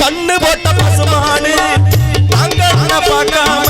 கண்ணு போட்ட பசுமாடு நாங்க பார்க்காம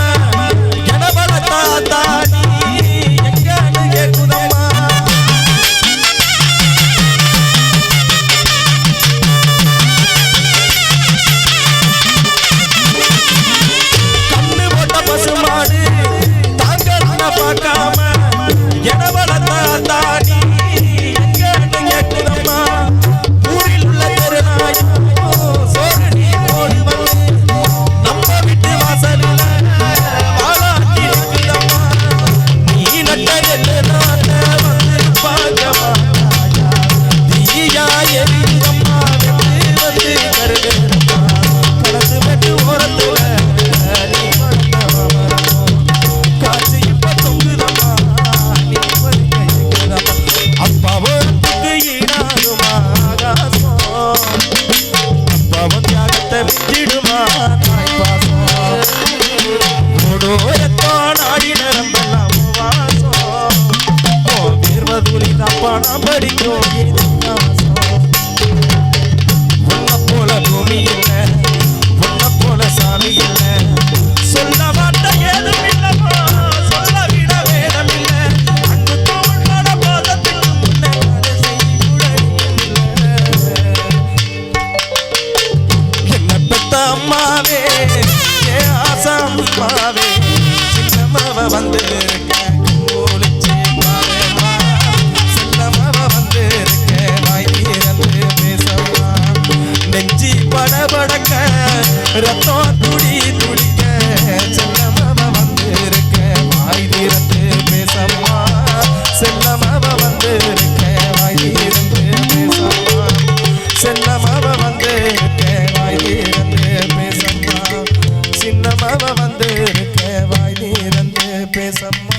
வீர்வதுலி படிக்கும் இதிகாசம் போல பூமி இல்ல. உன்னை போல சாமி இல்ல. சொல்ல வார்த்தை ஏதும் சொல்ல விட இல்ல. அன்பு என்ன பெத்த அம்மாவே ஏ ஆசாம் அம்மாவே. ரத்தம் துடி துடிக்க சின்னம்மாவ வந்து வாய் திறந்து பேசம்மா. செல்லமாவ வந்து வாய் திறந்து பேசம்மா. செல்லமாவ வந்து வாய் திறந்து பேசம்மா. சின்னமாவ வந்து வாய் தீரந்து பேசம்மா.